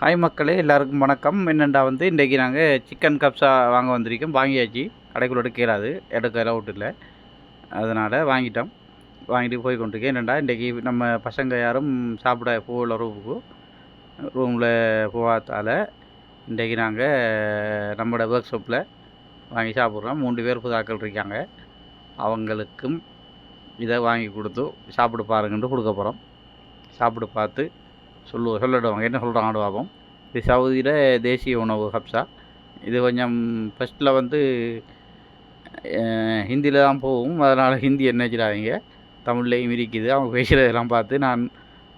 Hi மக்களே. எல்லாருக்கும் வணக்கம். என்னெண்டா வந்து இன்றைக்கி நாங்கள் சிக்கன் கப்ஸா வாங்க வந்திருக்கோம். வாங்கியாச்சு. கடைக்குள்ள எடுக்கிறாது எடுக்க அலவுட் இல்லை. அதனால் வாங்கிட்டோம். வாங்கிட்டு போய் கொண்டிருக்கேன் என்னெண்டா இன்றைக்கி நம்ம பசங்க யாரும் சாப்பிட போகல ரூமுக்கு. ரூமில் போகாதால இன்றைக்கி நாங்கள் நம்மளோட ஒர்க் ஷாப்பில் வாங்கி சாப்பிட்றோம். மூன்று பேர் புதாக்கள் இருக்காங்க. அவங்களுக்கும் இதை வாங்கி கொடுத்து சாப்பிட பாருங்கன்ட்டு கொடுக்க போகிறோம் சாப்பிட பார்த்து சொல்லு சொல்லிடுவாங்க என்ன சொல்கிறாங்க பார்ப்போம் இது சவுதியில் தேசிய உணவு ஹப்ஸா இது கொஞ்சம் ஃபஸ்ட்டில் வந்து ஹிந்தியில் தான் போகும் அதனால் ஹிந்தி என்ன வச்சிடாதீங்க தமிழ்லேயும் இருக்குது அவங்க பேசுகிறதெல்லாம் பார்த்து நான்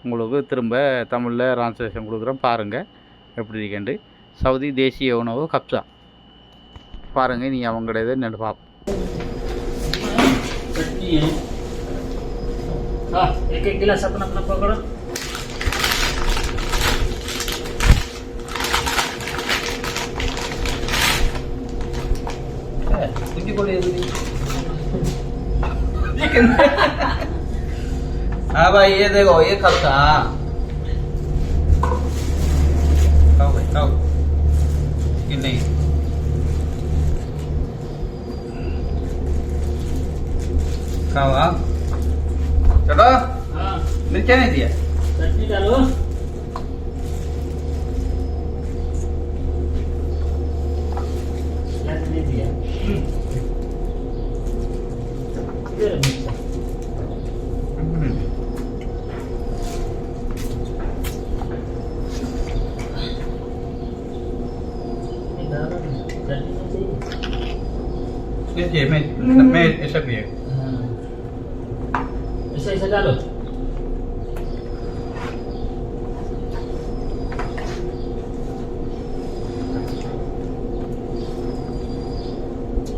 உங்களுக்கு திரும்ப தமிழில் ட்ரான்ஸ்லேஷன் கொடுக்குறேன் பாருங்கள் எப்படி இருக்கேன்ட்டு சவுதி தேசிய உணவு கப்ஸா பாருங்கள் நீ அவங்களோட இதை என்னென்னு பார்ப்போம் चटनी है हाँ एक एक गिलास अपना अपना पकड़ो को ले हाँ भाई ये देखो ये कब था? खाओ भाई खाओ। कि नहीं? खाओ हाँ। चलो। हाँ। मिर्चा नहीं दिया? चटनी डालो। चटनी दिया। चाहिए ये चाहिए मैं मैं ऐसा भी है हाँ ऐसा ऐसा डालो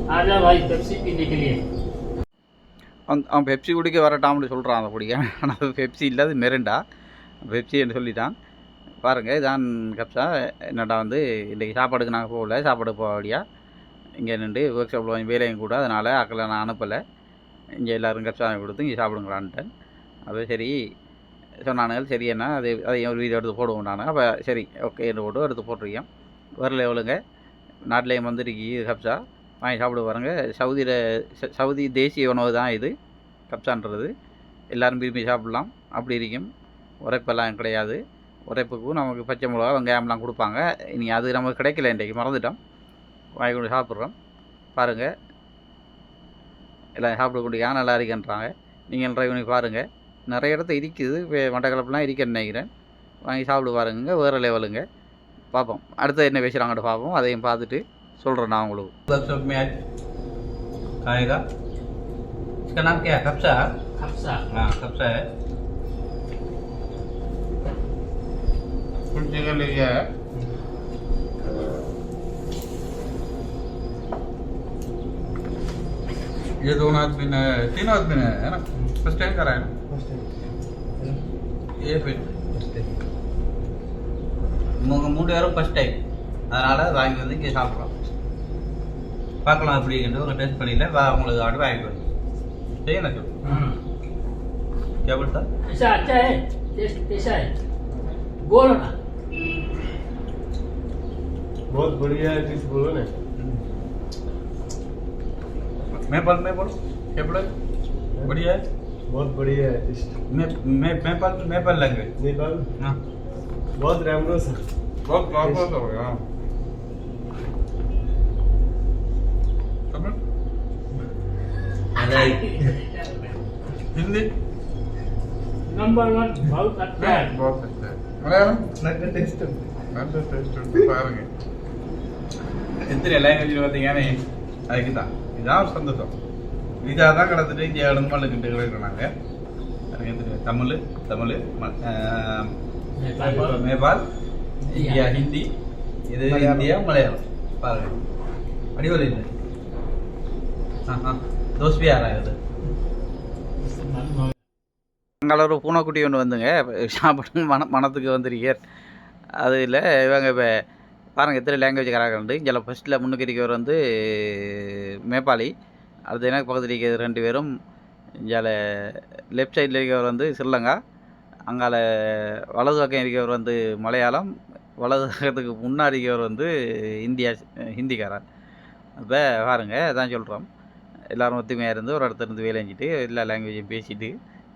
आ जाओ भाई पेप्सी पीने के लिए அவன் அவன் பெப்சி குடிக்க வரட்டாம்னு சொல்கிறான் அந்த குடிக்க ஆனால் அது பெப்சி இல்லை அது மெரண்டா பெப்சி என்று சொல்லிட்டான் பாருங்கள் இதான் கப்ஸா என்னடா வந்து இன்றைக்கி சாப்பாடுக்கு நாங்கள் போகல சாப்பாடு போகலையா இங்கே நின்று ஒர்க் ஷாப்பில் கொஞ்சம் வேலையும் கூட அதனால் அக்களை நான் அனுப்பலை. இங்கே எல்லோரும் கப்ஸா வாங்கி கொடுத்து இங்கே சாப்பிடுங்களான்ட்டேன். அப்போ சரி சொன்னானுங்க சரி என்ன அது அதை ஒரு வீடியோ எடுத்து போடுவோம் நான். அப்போ சரி ஓகே என்று போட்டு எடுத்து போட்டிருக்கேன். வரல எவ்வளோங்க? நாட்டிலேயும் வந்துருக்கு கப்சா. வாங்கி சாப்பிட பாருங்க. சவுதியில் ச- சவுதி தேசிய உணவு தான் இது கப்சான்றது. எல்லோரும் விரும்பி சாப்பிட்லாம். அப்படி இருக்கும். உரைப்பெல்லாம் கிடையாது. உரைப்புக்கும் நமக்கு பச்சை மிளகா வெங்காயம்லாம் கொடுப்பாங்க. இனி அது நமக்கு கிடைக்கல இன்றைக்கு மறந்துட்டோம். வாங்கி கொண்டு சாப்பிட்றோம் பாருங்கள் எல்லாம் சாப்பிட கொண்டு நல்லா இருக்குன்றாங்க நீங்கள் ட்ரை பண்ணி பாருங்கள் நிறைய இடத்த இருக்குது வே- மட்டக்களப்புலாம் இருக்குன்னு நினைக்கிறேன் வாங்கி சாப்பிட்டு பாருங்க வேறு லெவலுங்க பார்ப்போம் அடுத்து என்ன பேசுகிறாங்கன்னு பார்ப்போம் அதையும் பார்த்துட்டு சொல்கிறேன் நான் உங்களுக்கு वर्कशॉप में आज खाएगा इसका नाम क्या है कब्सा खपसा हाँ कब्सा है कुछ जगह ले गया है ये दोनों आदमी ने तीनों आदमी ने है ना फर्स्ट टाइम करा है ना ये फिर மூணு மூணு பேரும் ஃபஸ்ட் டைம் அதனால் வாங்கி வந்து இங்கே சாப்பிட்றோம் பார்க்கலாம் அப்படிங்கிற ஒரு டெஸ்ட் பண்ணியில் வா உங்களுக்கு ஆர்டர் வாங்கிட்டு வந்து சரியா ना हाँ क्या बोलता ऐसा अच्छा है टेस्ट कैसा है बोलो ना बहुत बढ़िया है डिश बोलो ना मैं बोल मैं बोल क्या बोला बढ़िया है बहुत बढ़िया है डिश मैं मैं मैं बोल मैं बोल लैंग्वेज नेपाल हाँ बहुत राम्रो छ बहुत बहुत हो गया हिंदी नंबर वन बहुत अच्छा है बहुत अच्छा है मलयालम நல்ல டேஸ்ட் நல்ல டேஸ்ட் வந்து பாருங்க எத்தனை லாங்குவேஜில் பார்த்தீங்கன்னா அதுக்கு தான் இதான் சந்தோஷம். இதாக தான் கடந்துட்டு இங்கே இடமல்லுக்கிட்டு இருக்கிறாங்க தமிழ் தமிழ் நேபாள். இந்தியா ஹிந்தி. இது இந்தியா மலையாளம்? பாருங்க. அடிவலை இல்லை. தோஸ்பி ஒரு பூனைக்குட்டி ஒன்று வந்துங்க. சாப்பிட்டு மன மனத்துக்கு வந்திருக்கார். அது இல்லை இவங்க இப்போ பாருங்கள் எத்தனை லாங்குவேஜ் கராக்கிறது இங்கே ஃபஸ்ட்டில் முன்னுக்கு இருக்கிறவர் வந்து மேப்பாளி அடுத்து எனக்கு பக்கத்தில் இருக்கிறது ரெண்டு பேரும். இங்கே லெஃப்ட் சைடில் இருக்கிறவர் வந்து ஸ்ரீலங்கா. அங்கால வலது பக்கம் இருக்கிறவர் வந்து மலையாளம். வலது பக்கத்துக்கு முன்னாடி இருக்கிறவர் வந்து இந்தியா ஹிந்திக்காரர். இப்போ பாருங்க அதான் சொல்கிறோம் எல்லோரும் ஒத்துமையாக இருந்து ஒரு இடத்துல இருந்து வேலை செஞ்சுட்டு எல்லா லாங்குவேஜையும் பேசிட்டு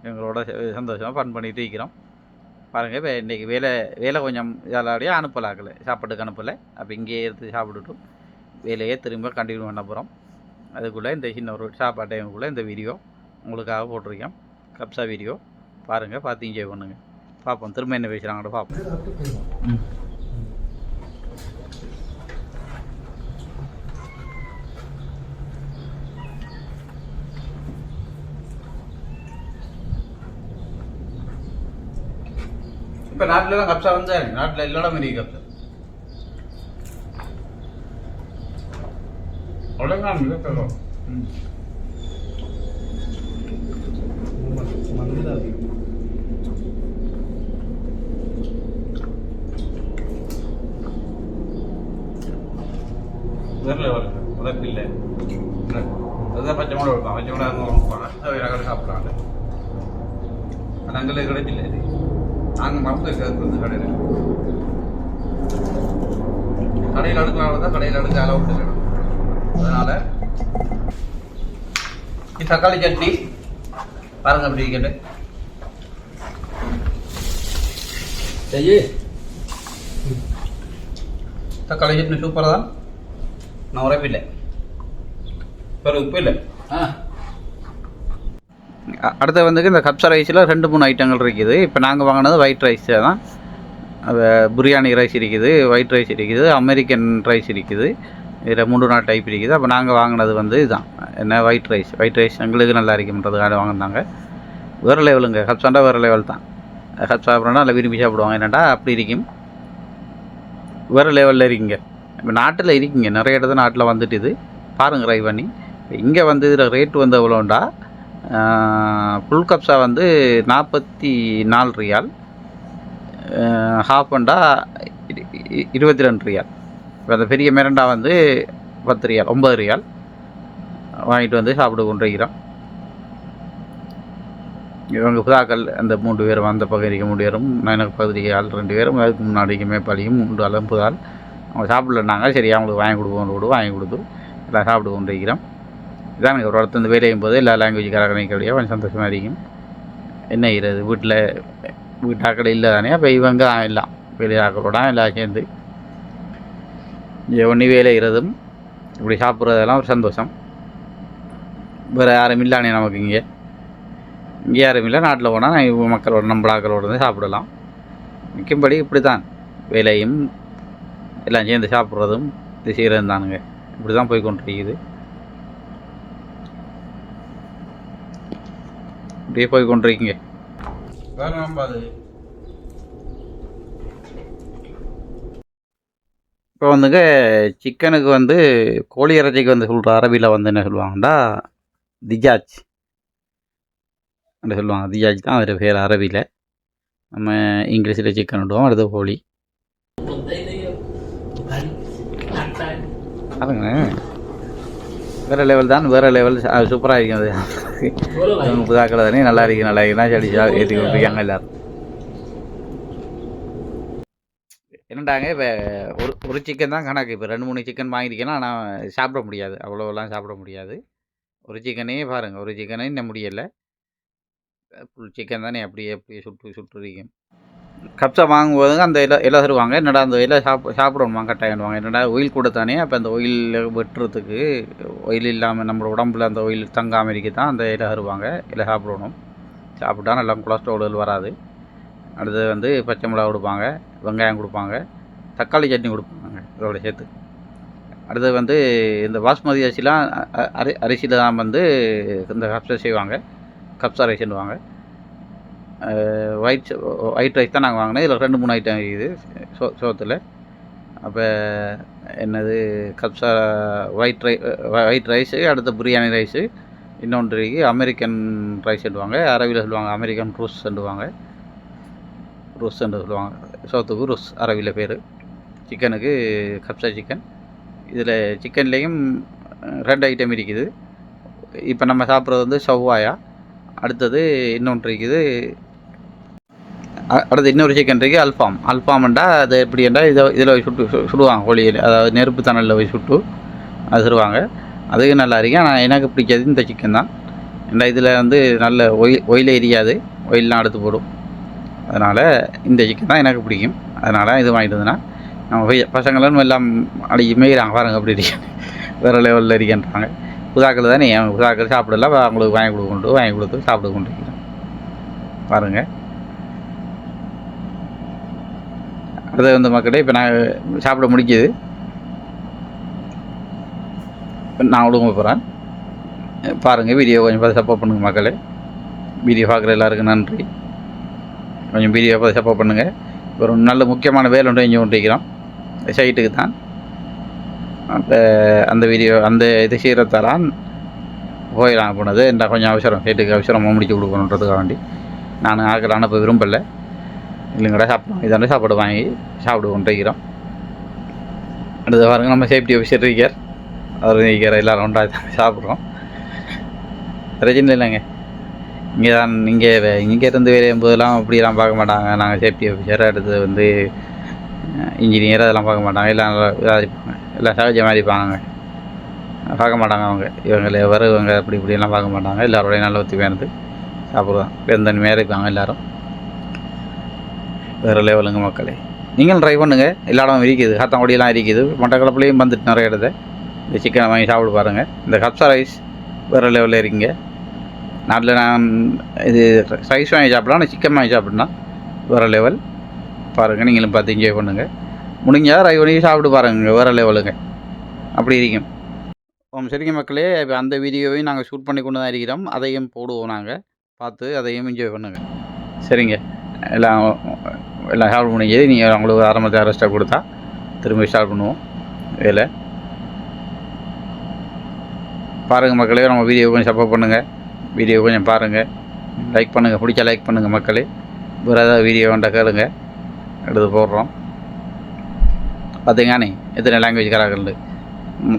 எங்களோட சந்தோஷமாக ஃபன் பண்ணிட்டு இருக்கிறோம். பாருங்கள் இப்போ இன்றைக்கி வேலை வேலை கொஞ்சம் இதெல்லாம் அனுப்பலாக்கல சாப்பாட்டுக்கு அனுப்பலை. அப்போ இங்கேயே எடுத்து சாப்பிட்டுட்டும் வேலையே திரும்ப கண்டினியூ பண்ண போகிறோம் அதுக்குள்ளே இந்த சின்ன ஒரு சாப்பாடு டைமுக்குள்ளே இந்த வீடியோ உங்களுக்காக போட்டிருக்கேன். கப்ஸா வீடியோ பாருங்கள் பார்த்து என்ஜாய் பண்ணுங்கள் பார்ப்போம் திரும்ப என்ன பேசுகிறாங்கன்னு பார்ப்போம். இப்போ நாட்டிலலாம் கப்ஸா வந்து நாட்டில் எல்லா இடம் இருக்கு นั่นก็ตลอดมันมันไม่เลิก வேற லெவல் உழைப்பு இல்லை அதுதான் பச்சை மிளகா இருக்கும் பச்சை மிளகா போனால் அதை வேற சாப்பிட்றாங்க ஆனால் அங்கே கிடைச்சில்ல இது நாங்கள் மரத்தில் இருக்கிறது கடையில் கடையில் அடுக்கலாம் தான் கடையில் அடுக்க அளவு இல்லை அதனால் தக்காளி சட்னி பாருங்க அப்படி கேட்டு செய்யு. தக்காளி சட்னி சூப்பராக தான். நான் உரைப்பில்லை. வேறு உப்பு இல்லை. ஆ. அடுத்து வந்துக்கு இந்த கப்சா ரைஸில் ரெண்டு மூணு ஐட்டங்கள் இருக்குது. இப்போ நாங்கள் வாங்கினது ஒயிட் ரைஸ் தான். பிரியாணி ரைஸ் இருக்குது ஒயிட் ரைஸ் இருக்குது அமெரிக்கன் ரைஸ் இருக்குது. இதில் மூணு நாள் டைப் இருக்குது அப்போ நாங்கள் வாங்கினது வந்து இதுதான். என்ன ஒயிட் ரைஸ் ஒயிட் ரைஸ் எங்களுக்கு நல்லா இருக்குன்றதுக்காக வாங்கினாங்க. வேறு லெவலுங்க ஹப்சாண்டா வேறு லெவல் தான். ஹப் சாப்பிட்றோன்னா நல்லா விரும்பி சாப்பிடுவாங்க. என்னடா அப்படி இருக்கும். வேறு லெவலில் இருக்கீங்க. இப்போ நாட்டில் இருக்கீங்க. நிறைய இடத்துல நாட்டில் வந்துட்டு இது. பாருங்கள் ட்ரை பண்ணி. இங்கே வந்து இதில் ரேட் வந்து எவ்வளோண்டா? ஃபுல் கப்ஸா வந்து நாற்பத்தி நாலு ரியால். ஹாஃப் அண்டா இருபத்தி ரெண்டு ரியால். இப்போ அந்த பெரிய மிரண்டா வந்து பத்து ரியால் ஒம்பது ரியால். வாங்கிட்டு வந்து சாப்பிட்டு கொண்டிருக்கிறோம் இவங்க புதாக்கள் அந்த மூன்று பேரும் அந்த பகுதிக்கு மூணு பேரும் எனக்கு பகுதிக்கு ஆள் ரெண்டு பேரும் அதுக்கு முன்னாடிக்கு மேப்பாளியும் மூன்று ஆளும் புதால். அவங்க சாப்பிடலன்னாங்க சரி அவங்களுக்கு வாங்கி கொடுப்போம் கூட வாங்கி கொடுத்து எல்லாம் சாப்பிட்டு கொண்டிருக்கிறோம் இதான் எனக்கு ஒரு இடத்துல இருந்து வேலையும் போது எல்லா லாங்குவேஜ் கரகணிக்கக்கூடிய கொஞ்சம் சந்தோஷமாக இருக்கும். என்ன செய்கிறது வீட்டில் வீட்டாக்கள் இல்லை தானே அப்போ இவங்க எல்லாம் வெளியாக்களோட எல்லாம் சேர்ந்து ஒன்று வேலை செய்கிறதும் இப்படி சாப்பிட்றதெல்லாம் ஒரு சந்தோஷம். வேறு யாரும் இல்லானே நமக்கு இங்கே. இங்கே யாரும் இல்லை நாட்டில் போனால் இவங்க மக்களோட நம்மளாக்களோட வந்து சாப்பிடலாம். மிக்கும்படி இப்படி தான் வேலையும் எல்லாம் சேர்ந்து சாப்பிட்றதும் இது செய்கிறதும் தானுங்க. இப்படி தான் போய் கொண்டிருக்குது இப்படியே போய் கொண்டிருக்கீங்க வேறு நம்பாது இப்போ வந்துங்க சிக்கனுக்கு வந்து கோழி இறைச்சிக்கு வந்து சொல்கிற அரபியில் வந்து என்ன சொல்லுவாங்கன்னா திஜாஜ் அப்படி சொல்லுவாங்க. திஜாஜ் தான் அவர் பேர் அரபியில். நம்ம இங்கிலீஷில் சிக்கன் விடுவோம் அடுத்த கோழி. அதுங்க வேறு லெவல் தான் வேறு லெவல் சூப்பராக இருக்கும். அது. புதாக்களை தானே? நல்லா இருக்கு நல்லா இருக்குன்னா சொல்லி ஏற்றி கொடுத்துருக்காங்க எல்லோரும். என்னடாங்க இப்போ ஒரு ஒரு சிக்கன் தான் கணக்கு. இப்போ ரெண்டு மூணு சிக்கன் வாங்கியிருக்கேன்னா ஆனால் சாப்பிட முடியாது. அவ்வளோவெல்லாம் சாப்பிட முடியாது. ஒரு சிக்கனே பாருங்கள் ஒரு சிக்கனே இன்னும் முடியலை. ஃபுல் சிக்கன் தானே அப்படியே அப்படியே சுட்டு சுட்டுருக்கும் கப்சா வாங்கும்போது அந்த இலை இலை தருவாங்க. என்னடா அந்த இலை சாப் சாப்பிடணுமா? கட்டாயிடுவாங்க என்னடா ஒயில் கொடுத்தானே அப்போ அந்த ஒயில் வெட்டுறதுக்கு ஒயில் இல்லாமல் நம்ம உடம்புல அந்த ஒயில் தங்காமல் இருக்க தான் அந்த இலை தருவாங்க. இலை சாப்பிடணும். சாப்பிட்டா நல்லா கொலஸ்ட்ரால் வராது. அடுத்தது வந்து பச்சை மிளகா கொடுப்பாங்க வெங்காயம் கொடுப்பாங்க தக்காளி சட்னி கொடுப்பாங்க இதோட சேர்த்து. அடுத்தது வந்து இந்த பாஸ்மதி அரிசிலாம் அரி அரிசியில் தான் வந்து இந்த கப்சா செய்வாங்க. கப்சா ரைஸ்ன்னுவாங்க ஒயிட் ஒயிட் ரைஸ் தான் நாங்கள் வாங்கினோம் இதில் ரெண்டு மூணு ஐட்டம் இருக்குது. சோ சோத்தில். அப்போ என்னது கப்சா ஒயிட் ரை ஒயிட் ரைஸு அடுத்து பிரியாணி ரைஸு இன்னொன்று இருக்குது அமெரிக்கன் ரைஸ் சொல்லுவாங்க. அரபியில் சொல்லுவாங்க அமெரிக்கன் ரூஸ் சொல்லுவாங்க. ருஸ் என்று சொல்லுவாங்க. சோத்துக்கு ருஸ் அரபியில் பேர். சிக்கனுக்கு கப்சா சிக்கன். இதில் சிக்கன்லேயும் ரெண்டு ஐட்டம் இருக்குது. இப்போ நம்ம சாப்பிட்றது வந்து செவ்வாயா? அடுத்தது இன்னொன்று இருக்குது. அடுத்து இன்னொரு சிக்கன் இருக்குது அல்ஃபாம். அல்ஃபாம்ண்டா அது எப்படின்னா இதை இதில் சுட்டு சு- சுடுவாங்க கோழியில். அதாவது நெருப்பு தணலில் போய் சுட்டு அது சுடுவாங்க. அதுவும் நல்லா இருக்கு. ஆனால் எனக்கு பிடிக்காது இந்த சிக்கன் தான். இந்த இதில் வந்து நல்ல ஒயில் ஒயிலே எரியாது ஒயிலெலாம் அடுத்து போடும். அதனால் இந்த சிக்கன் தான் எனக்கு பிடிக்கும். அதனால் இது வாங்கிட்டு நம்ம போய் பசங்களும் எல்லாம் அடி மேய்கிறாங்க பாருங்கள் அப்படி இருக்கேன் வேறு லெவலில் இருக்கேன்றாங்க. புதாக்கள் தானே? என் புதாக்கள் சாப்பிடல அவங்களுக்கு வாங்கி கொடுக்க கொண்டு வாங்கி கொடுத்து சாப்பிட கொண்டு இருக்கிறோம் பாருங்கள் அடுத்து வந்து மக்களே இப்போ நான் சாப்பிட முடிக்குது இப்போ நான் ஒழுங்க போகிறேன் பாருங்கள் வீடியோ கொஞ்சம் பார்த்து சப்போர்ட் பண்ணுங்கள் மக்களே. வீடியோ பார்க்குற எல்லாருக்கும் நன்றி. கொஞ்சம் வீடியோ பார்த்து சப்போர்ட் பண்ணுங்கள் ஒரு நல்ல முக்கியமான வேலை ஒன்று இங்கே கொண்டிருக்கிறோம். சைட்டுக்கு தான். அப்போ அந்த வீடியோ அந்த இது செய்கிறதாலான் போயிடலாம் போனது. என்ன கொஞ்சம் அவசரம். சைட்டுக்கு அவசரமாக முடிச்சு கொடுக்கணுன்றதுக்காக வேண்டி. நான் ஆக்கள் அனுப்ப விரும்பலை. இல்லைங்கடா சாப்பிடுவோம். இதாண்ட சாப்பாடு வாங்கி சாப்பிடு கொண்டிருக்கிறோம். அடுத்து பாருங்க நம்ம சேஃப்டி ஆஃபீஸர் இருக்கார். அவர் இருக்கார். எல்லோரும் ஒன்றாக சாப்பிட்றோம். பிரச்சனை இல்லைங்க. இங்கே தான் இங்கே இங்கே இருந்து வேலையும் போதெல்லாம் அப்படிலாம் பார்க்க மாட்டாங்க. நாங்கள் சேஃப்டி ஆஃபீஸராக எடுத்து வந்து இன்ஜினியர் அதெல்லாம் பார்க்க மாட்டாங்க. எல்லாம் நல்லா இதாக இருப்பாங்க எல்லாம் சகஜமாக இருப்பாங்க பார்க்க மாட்டாங்க அவங்க. இவங்களை எவர் இவங்க அப்படி இப்படிலாம் பார்க்க மாட்டாங்க. எல்லாரோடையும் நல்ல ஒத்தி வேணுது சாப்பிடுவோம் பெருந்தன்மையாக இருப்பாங்க எல்லோரும். வேறு லெவலுங்க மக்களே. நீங்களும் ட்ரை பண்ணுங்கள் எல்லா இடமும் இருக்குது. காத்தாங்குடியெல்லாம் இருக்குது. மட்டக்களப்புலேயும் வந்துட்டு நிறைய இடத்த. இந்த சிக்கனை வாங்கி சாப்பிட்டு பாருங்கள் இந்த கப்சா ரைஸ் வேறு லெவலில் இருக்கீங்க. நாட்டில் நான் இது ரைஸ் வாங்கி சாப்பிடலாம் ஆனால் சிக்கன் வாங்கி சாப்பிட்னா வேறு லெவல் பாருங்கள் நீங்களும் பார்த்து என்ஜாய் பண்ணுங்கள் முடிஞ்சால் ரை பண்ணி சாப்பிட்டு பாருங்க வேறு லெவலுங்க அப்படி இருக்கும். ஓம் சரிங்க மக்களே. இப்போ அந்த வீடியோவையும் நாங்கள் ஷூட் பண்ணி கொண்டு தான் இருக்கிறோம். அதையும் போடுவோம் நாங்கள் பார்த்து அதையும் என்ஜாய் பண்ணுங்கள் சரிங்க. எல்லாம் எல்லாம் சாப்பிட முடிஞ்சது. நீங்கள் அவங்களுக்கு ஆரம்பத்தை அரெஸ்ட்டாக கொடுத்தா திரும்ப ஸ்டார்ட் பண்ணுவோம். வேலை. பாருங்கள் மக்களே நம்ம வீடியோ கொஞ்சம் சப்போர்ட் பண்ணுங்கள் வீடியோ கொஞ்சம் பாருங்கள் லைக் பண்ணுங்கள் பிடிச்சா லைக் பண்ணுங்கள் மக்களே. வேறு ஏதாவது வீடியோ வேண்டாம் கேளுங்க. எடுத்து போடுறோம். பார்த்தீங்கன்னே எத்தனை லாங்குவேஜ் கராக்கள்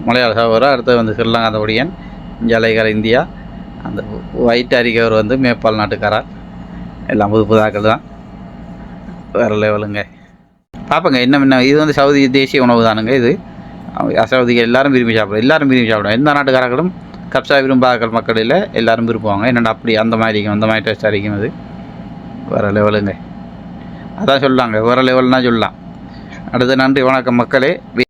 மலையாள சகோதரர் அடுத்து வந்து ஸ்ரீலங்கா அந்த ஒடியன் ஜலைகார இந்தியா அந்த ஒயிட் அரிக்கவர் வந்து மேப்பால் நாட்டுக்காரர். எல்லாம் புது புதாக்கள் தான். வேறு லெவலுங்க பார்ப்போங்க என்ன என்ன இது வந்து சவுதி தேசிய உணவு தானுங்க இது. சவுதிகள் எல்லாரும் விரும்பி சாப்பிடும் எல்லாரும் விரும்பி சாப்பிடுவோம் எந்த நாட்டுக்காரர்களும் கப்சா விரும்பாக்கள் மக்களில் எல்லோரும் எல்லாரும் விரும்புவாங்க. என்னென்னா அப்படி அந்த மாதிரி இருக்கும் அந்த மாதிரி டேஸ்ட்டாக இருக்கும் அது. வேறு லெவலுங்க அதான் சொல்லாங்க வேறு லெவல்னா சொல்லலாம். அடுத்து நன்றி வணக்கம் மக்களே.